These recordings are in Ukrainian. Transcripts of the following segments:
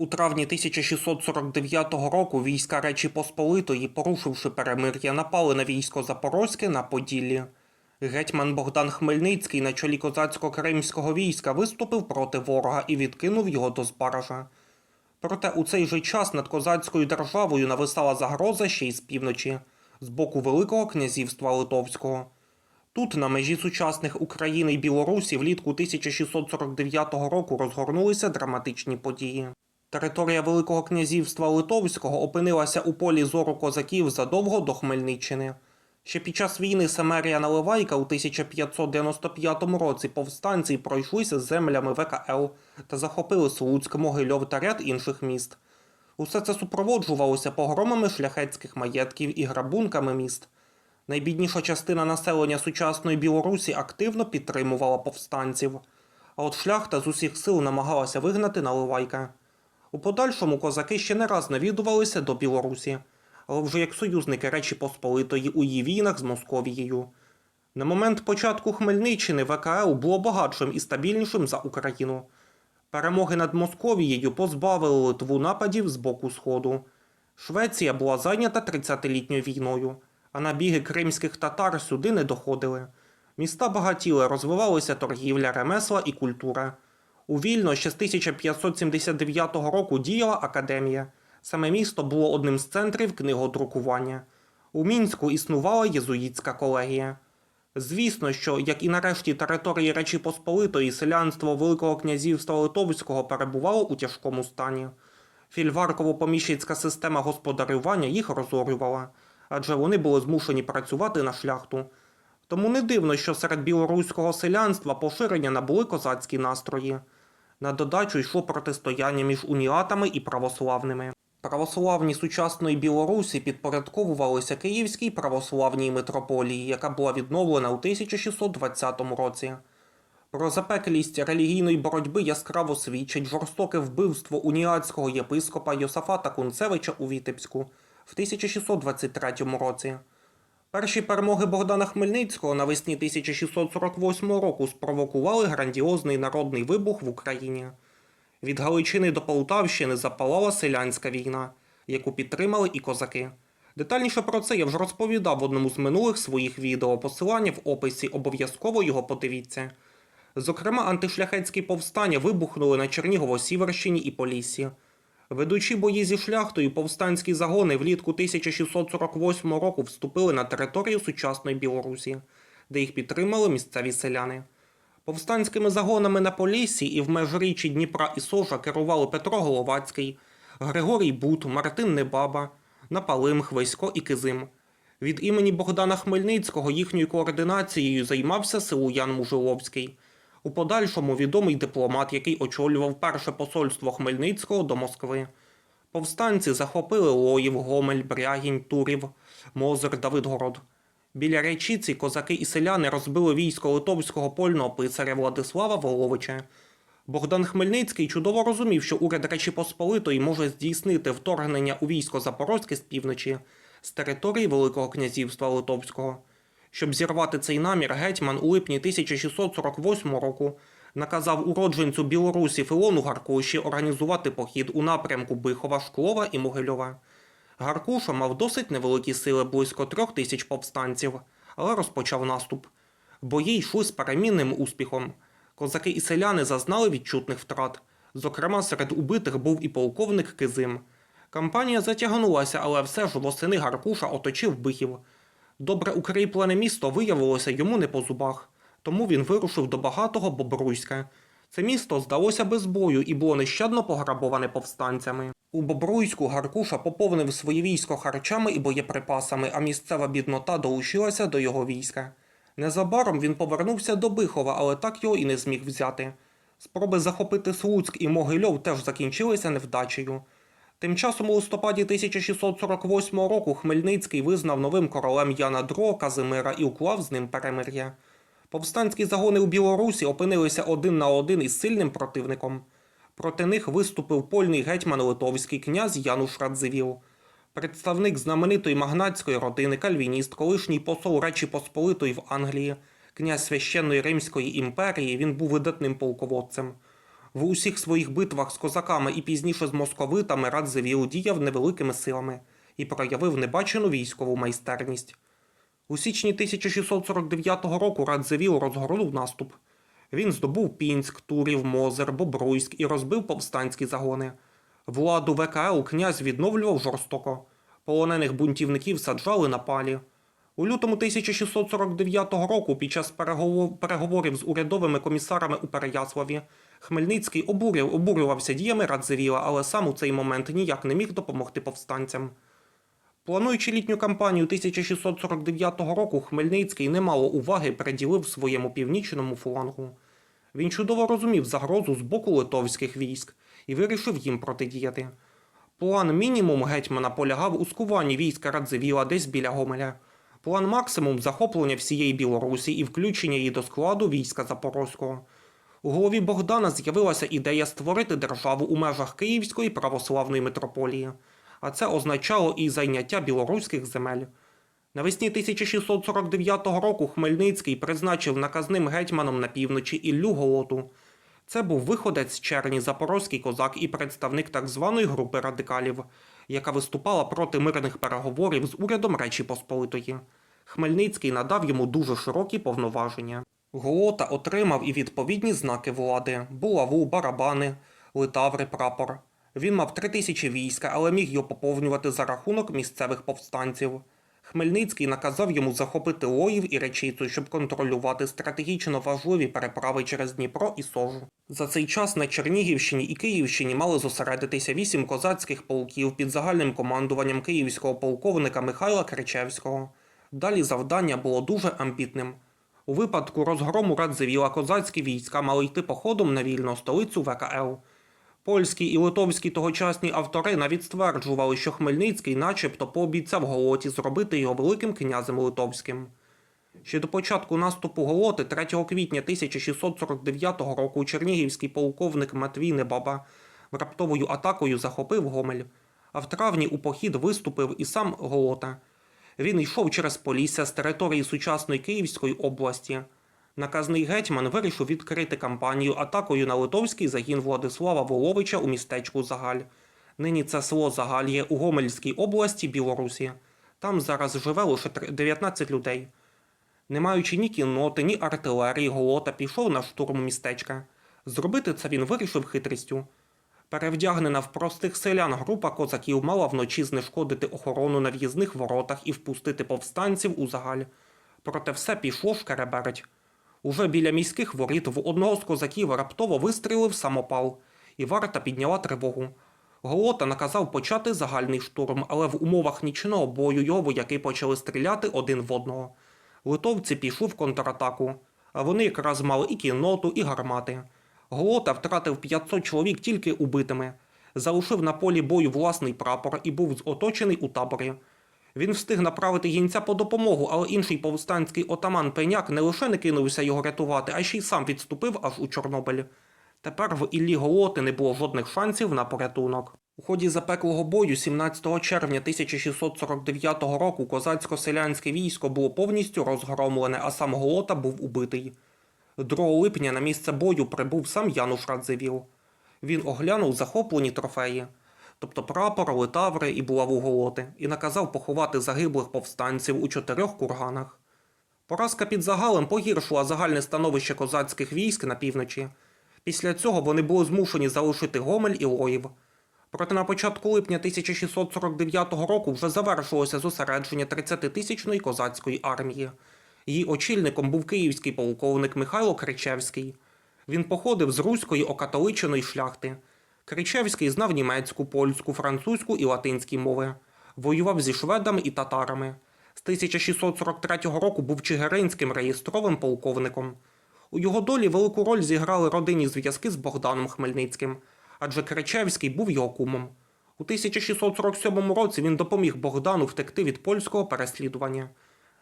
У травні 1649 року війська Речі Посполитої, порушивши перемир'я, напали на військо Запорозьке на Поділлі. Гетьман Богдан Хмельницький на чолі козацько-кримського війська виступив проти ворога і відкинув його до Збаража. Проте у цей же час над козацькою державою нависала загроза ще й з півночі, з боку Великого князівства Литовського. Тут, на межі сучасних України і Білорусі, влітку 1649 року розгорнулися драматичні події. Територія Великого князівства Литовського опинилася у полі зору козаків задовго до Хмельниччини. Ще під час війни Семерія Наливайка у 1595 році повстанці пройшлися землями ВКЛ та захопили Слуцьк, Могильов та ряд інших міст. Усе це супроводжувалося погромами шляхетських маєтків і грабунками міст. Найбідніша частина населення сучасної Білорусі активно підтримувала повстанців, а от шляхта з усіх сил намагалася вигнати Наливайка. У подальшому козаки ще не раз навідувалися до Білорусі, але вже як союзники Речі Посполитої у її війнах з Московією. На момент початку Хмельниччини ВКЛ було багатшим і стабільнішим за Україну. Перемоги над Московією позбавили Литву нападів з боку Сходу. Швеція була зайнята 30-літньою війною, а набіги кримських татар сюди не доходили. Міста багатіли, розвивалися торгівля, ремесла і культура. У Вільно ще з 1579 року діяла академія. Саме місто було одним з центрів книгодрукування. У Мінську існувала єзуїтська колегія. Звісно, що, як і нарешті території Речі Посполитої, селянство Великого князівства Литовського перебувало у тяжкому стані. Фільварково-поміщицька система господарювання їх розорювала, адже вони були змушені працювати на шляхту. Тому не дивно, що серед білоруського селянства поширення набули козацькі настрої. На додачу йшло протистояння між уніатами і православними. Православні сучасної Білорусі підпорядковувалися Київській православній митрополії, яка була відновлена у 1620 році. Про запеклість релігійної боротьби яскраво свідчить жорстоке вбивство уніатського єпископа Йосафата Кунцевича у Вітебську в 1623 році. Перші перемоги Богдана Хмельницького навесні 1648 року спровокували грандіозний народний вибух в Україні. Від Галичини до Полтавщини запалала селянська війна, яку підтримали і козаки. Детальніше про це я вже розповідав в одному з минулих своїх відео. Посилання в описі обов'язково його подивіться. Зокрема, антишляхетські повстання вибухнули на Чернігово-Сіверщині і Поліссі. Ведучи бої зі шляхтою, повстанські загони влітку 1648 року вступили на територію сучасної Білорусі, де їх підтримали місцеві селяни. Повстанськими загонами на Поліссі і в межріччі Дніпра і Сожа керували Петро Головацький, Григорій Бут, Мартин Небаба, Напалим, Хвесько і Кизим. Від імені Богдана Хмельницького їхньою координацією займався Силуян Мужиловський. У подальшому відомий дипломат, який очолював перше посольство Хмельницького до Москви. Повстанці захопили Лоїв, Гомель, Брягінь, Турів, Мозир, Давидгород. Біля речиці козаки і селяни розбили військо литовського польного писаря Владислава Воловича. Богдан Хмельницький чудово розумів, що уряд Речі Посполитої може здійснити вторгнення у військо Запорозьке з півночі з території Великого князівства Литовського. Щоб зірвати цей намір, гетьман у липні 1648 року наказав уродженцю Білорусі Филону Гаркуші організувати похід у напрямку Бихова, Шклова і Могильова. Гаркуша мав досить невеликі сили, близько трьох тисяч повстанців, але розпочав наступ. Бої йшли з перемінним успіхом. Козаки і селяни зазнали відчутних втрат. Зокрема, серед убитих був і полковник Кизим. Кампанія затягнулася, але все ж восени Гаркуша оточив бихів. Добре укріплене місто виявилося йому не по зубах, тому він вирушив до багатого Бобруйська. Це місто здалося без бою і було нещадно пограбоване повстанцями. У Бобруйську Гаркуша поповнив своє військо харчами і боєприпасами, а місцева біднота долучилася до його війська. Незабаром він повернувся до Бихова, але так його і не зміг взяти. Спроби захопити Слуцьк і Могильов теж закінчилися невдачею. Тим часом у листопаді 1648 року Хмельницький визнав новим королем Яна II Казимира і уклав з ним перемир'я. Повстанські загони у Білорусі опинилися один на один із сильним противником. Проти них виступив польний гетьман литовський князь Януш Радзивіл. Представник знаменитої магнатської родини, кальвініст, колишній посол Речі Посполитої в Англії, князь священної Римської імперії, він був видатним полководцем. В усіх своїх битвах з козаками і пізніше з московитами Радзивіл діяв невеликими силами і проявив небачену військову майстерність. У січні 1649 року Радзивіл розгорнув наступ. Він здобув Пінськ, Турів, Мозер, Бобруйськ і розбив повстанські загони. Владу ВКЛ князь відновлював жорстоко. Полонених бунтівників саджали на палі. У лютому 1649 року, під час переговорів з урядовими комісарами у Переяславі, Хмельницький обурював, обурювався діями Радзивіла, але сам у цей момент ніяк не міг допомогти повстанцям. Плануючи літню кампанію 1649 року, Хмельницький немало уваги приділив своєму північному флангу. Він чудово розумів загрозу з боку литовських військ і вирішив їм протидіяти. План мінімум гетьмана полягав у скуванні війська Радзивіла десь біля Гомеля. План максимум захоплення всієї Білорусі і включення її до складу війська Запорозького. У голові Богдана з'явилася ідея створити державу у межах Київської православної митрополії, а це означало і зайняття білоруських земель. Навесні 1649 року Хмельницький призначив наказним гетьманом на півночі Іллю Голоту. Це був виходець черні запорозький козак і представник так званої групи радикалів, яка виступала проти мирних переговорів з урядом Речі Посполитої. Хмельницький надав йому дуже широкі повноваження. Голота отримав і відповідні знаки влади: булаву, барабани, литаври, прапор. Він мав три тисячі війська, але міг його поповнювати за рахунок місцевих повстанців. Хмельницький наказав йому захопити Лоїв і Речицю, щоб контролювати стратегічно важливі переправи через Дніпро і Сожу. За цей час на Чернігівщині і Київщині мали зосередитися вісім козацьких полків під загальним командуванням київського полковника Михайла Кричевського. Далі завдання було дуже амбітним. У випадку розгрому Радзивіла козацькі війська мали йти походом на вільну столицю ВКЛ. Польські і литовські тогочасні автори навіть стверджували, що Хмельницький начебто пообіцяв Голоті зробити його великим князем литовським. Ще до початку наступу Голоти 3 квітня 1649 року чернігівський полковник Матвій Небаба раптовою атакою захопив Гомель, а в травні у похід виступив і сам Голота. Він йшов через Полісся з території сучасної Київської області. Наказний гетьман вирішив відкрити кампанію атакою на литовський загін Владислава Воловича у містечку Загаль. Нині це село Загаль є у Гомельській області Білорусі. Там зараз живе лише три- 19 людей. Не маючи ні кінноти, ні артилерії, Голота пішов на штурм містечка. Зробити це він вирішив хитрістю. Перевдягнена в простих селян група козаків мала вночі знешкодити охорону на в'їзних воротах і впустити повстанців у загаль. Проте все пішло шкереберть. Уже біля міських воріт в одного з козаків раптово вистрілив самопал, і варта підняла тривогу. Голота наказав почати загальний штурм, але в умовах нічного бою його вояки почали стріляти один в одного. Литовці пішли в контратаку, а вони якраз мали і кінноту, і гармати. Голота втратив 500 чоловік тільки убитими, залишив на полі бою власний прапор і був оточений у таборі. Він встиг направити гінця по допомогу, але інший повстанський отаман Пеняк не лише не кинувся його рятувати, а ще й сам відступив аж у Чорнобиль. Тепер в Іллі Голоти не було жодних шансів на порятунок. У ході запеклого бою 17 червня 1649 року козацько-селянське військо було повністю розгромлене, а сам Голота був убитий. 2 липня на місце бою прибув сам Януш Радзивіл. Він оглянув захоплені трофеї, тобто прапор, литаври і булаву голоти, і наказав поховати загиблих повстанців у чотирьох курганах. Поразка під загалем погіршила загальне становище козацьких військ на півночі. Після цього вони були змушені залишити Гомель і Лоїв. Проте на початку липня 1649 року вже завершилося зосередження 30-тисячної козацької армії. Її очільником був київський полковник Михайло Кричевський. Він походив з руської окатоличеної шляхти. Кричевський знав німецьку, польську, французьку і латинські мови. Воював зі шведами і татарами. З 1643 року був чигиринським реєстровим полковником. У його долі велику роль зіграли родинні зв'язки з Богданом Хмельницьким, адже Кричевський був його кумом. У 1647 році він допоміг Богдану втекти від польського переслідування.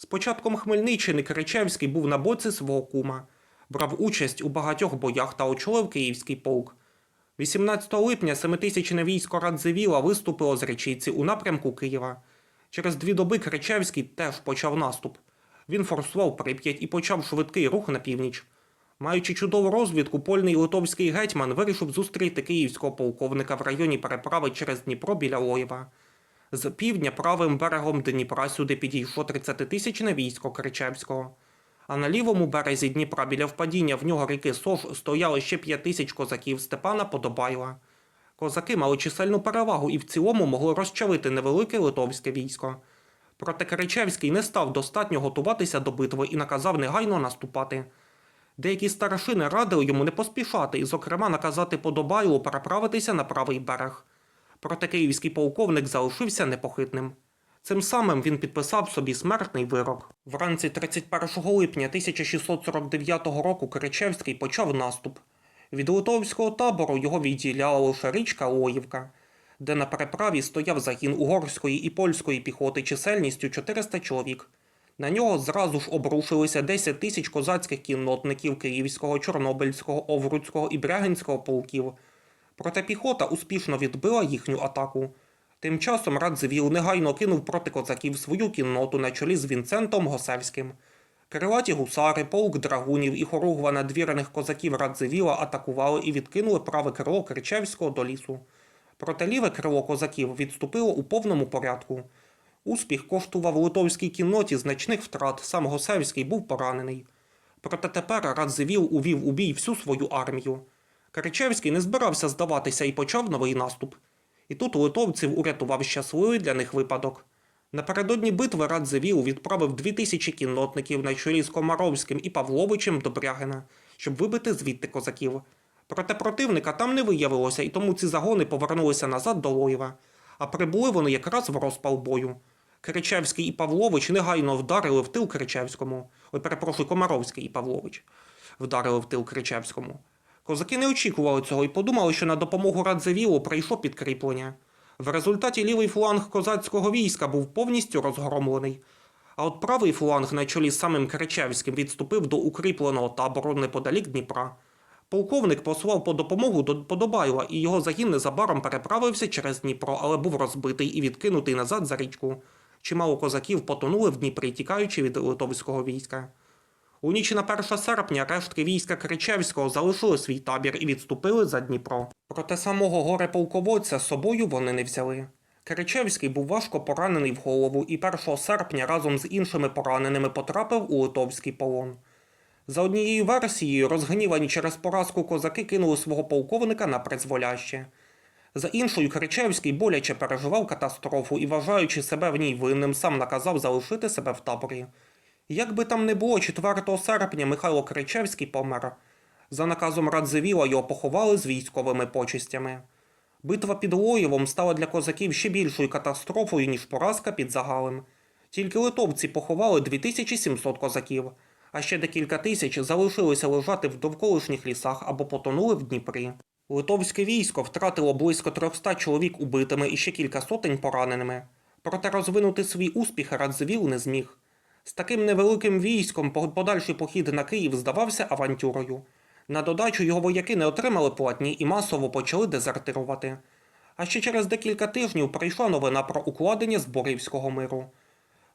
З початком Хмельниччини Кричевський був на боці свого кума, брав участь у багатьох боях та очолив київський полк. 18 липня семитисячне військо Радзивіла виступило з Речиці у напрямку Києва. Через дві доби Кричевський теж почав наступ. Він форсував Прип'ять і почав швидкий рух на північ. Маючи чудову розвідку, польний литовський гетьман вирішив зустріти київського полковника в районі переправи через Дніпро біля Лоєва. З півдня правим берегом Дніпра сюди підійшло 30-тисячне військо Кричевського. А на лівому березі Дніпра біля впадіння в нього ріки Сош стояли ще 5 тисяч козаків Степана Подобайла. Козаки мали чисельну перевагу і в цілому могли розчавити невелике литовське військо. Проте Кричевський не став достатньо готуватися до битви і наказав негайно наступати. Деякі старшини радили йому не поспішати і, зокрема, наказати Подобайлу переправитися на правий берег. Проте київський полковник залишився непохитним. Цим самим він підписав собі смертний вирок. Вранці 31 липня 1649 року Кричевський почав наступ. Від литовського табору його відділяла лише річка Лоївка, де на переправі стояв загін угорської і польської піхоти чисельністю 400 чоловік. На нього зразу ж обрушилися 10 тисяч козацьких кіннотників Київського, Чорнобильського, Овруцького і Брягинського полків. Проте піхота успішно відбила їхню атаку. Тим часом Радзивіл негайно кинув проти козаків свою кінноту на чолі з Вінцентом Госевським. Крилаті гусари, полк драгунів і хоругва надвірених козаків Радзивіла атакували і відкинули праве крило Кричевського до лісу. Проте ліве крило козаків відступило у повному порядку. Успіх коштував литовській кінноті значних втрат, сам Госевський був поранений. Проте тепер Радзивіл увів у бій всю свою армію. Кричевський не збирався здаватися і почав новий наступ. І тут литовців урятував щасливий для них випадок. Напередодні битви Радзивіл відправив дві тисячі кіннотників на чолі з Комаровським і Павловичем до Брягина, щоб вибити звідти козаків. Проте противника там не виявилося, і тому ці загони повернулися назад до Лоєва, а прибули вони якраз в розпал бою. Кричевський і Павлович негайно вдарили в тил Кричевському. Ой, перепрошую, Комаровський і Павлович вдарили в тил Кричевському. Козаки не очікували цього і подумали, що на допомогу Радзивілу прийшло підкріплення. В результаті лівий фланг козацького війська був повністю розгромлений. А от правий фланг на чолі з самим Кричевським відступив до укріпленого табору неподалік Дніпра. Полковник послав по допомогу до Подобайла, і його загін незабаром переправився через Дніпро, але був розбитий і відкинутий назад за річку. Чимало козаків потонули в Дніпрі, тікаючи від литовського війська. У ніч на 1 серпня рештки війська Кричевського залишили свій табір і відступили за Дніпро. Проте самого горе полководця собою вони не взяли. Кричевський був важко поранений в голову і 1 серпня разом з іншими пораненими потрапив у литовський полон. За однією версією, розгнівані через поразку козаки кинули свого полковника на призволяще. За іншою, Кричевський боляче переживав катастрофу і, вважаючи себе в ній винним, сам наказав залишити себе в таборі. Як би там не було, 4 серпня Михайло Кричевський помер. За наказом Радзивіла його поховали з військовими почестями. Битва під Лоєвом стала для козаків ще більшою катастрофою, ніж поразка під Загалем. Тільки литовці поховали 2700 козаків, а ще декілька тисяч залишилися лежати в довколишніх лісах або потонули в Дніпрі. Литовське військо втратило близько 300 чоловік убитими і ще кілька сотень пораненими. Проте розвинути свій успіх Радзивіл не зміг. З таким невеликим військом подальший похід на Київ здавався авантюрою. На додачу його вояки не отримали платні і масово почали дезертирувати. А ще через декілька тижнів прийшла новина про укладення Зборівського миру.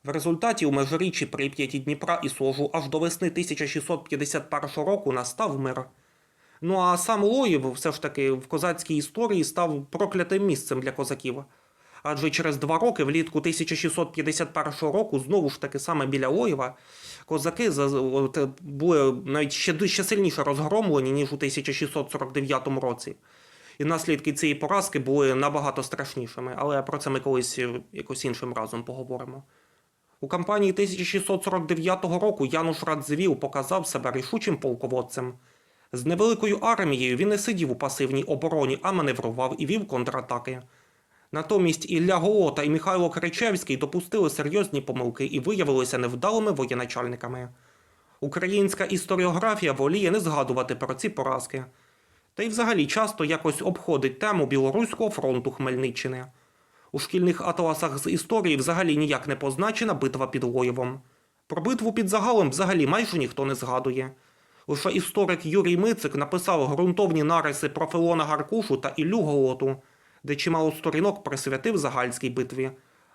В результаті у межиріччі Прип'яті Дніпра і Сожу аж до весни 1651 року настав мир. Ну а сам Лоїв все ж таки в козацькій історії став проклятим місцем для козаків. Адже через два роки, влітку 1651 року, знову ж таки саме біля Лоєва, козаки були навіть ще, ще сильніше розгромлені, ніж у 1649 році. І наслідки цієї поразки були набагато страшнішими, але про це ми колись е, якось іншим разом поговоримо. У кампанії 1649 року Януш Радзивіл показав себе рішучим полководцем. З невеликою армією він не сидів у пасивній обороні, а маневрував і вів контратаки. Натомість Ілля Голота і Михайло Кричевський допустили серйозні помилки і виявилися невдалими воєначальниками. Українська історіографія воліє не згадувати про ці поразки. Та й взагалі часто якось обходить тему Білоруського фронту Хмельниччини. У шкільних атласах з історії взагалі ніяк не позначена битва під Лоєвом. Про битву під загалом взагалі майже ніхто не згадує. Лише історик Юрій Мицик написав ґрунтовні нариси про Филона Гаркушу та Іллю Голоту, де чимало сторінок присвятив Загальській битві.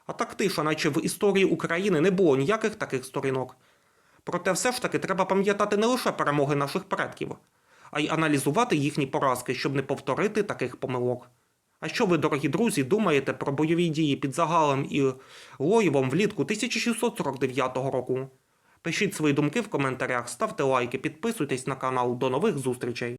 А так тиша, наче в історії України не було ніяких таких сторінок. Проте все ж таки треба пам'ятати не лише перемоги наших предків, а й аналізувати їхні поразки, щоб не повторити таких помилок. А що ви, дорогі друзі, думаєте про бойові дії під Загалем і Лоєвом влітку 1649 року? Пишіть свої думки в коментарях, ставте лайки, підписуйтесь на канал. До нових зустрічей!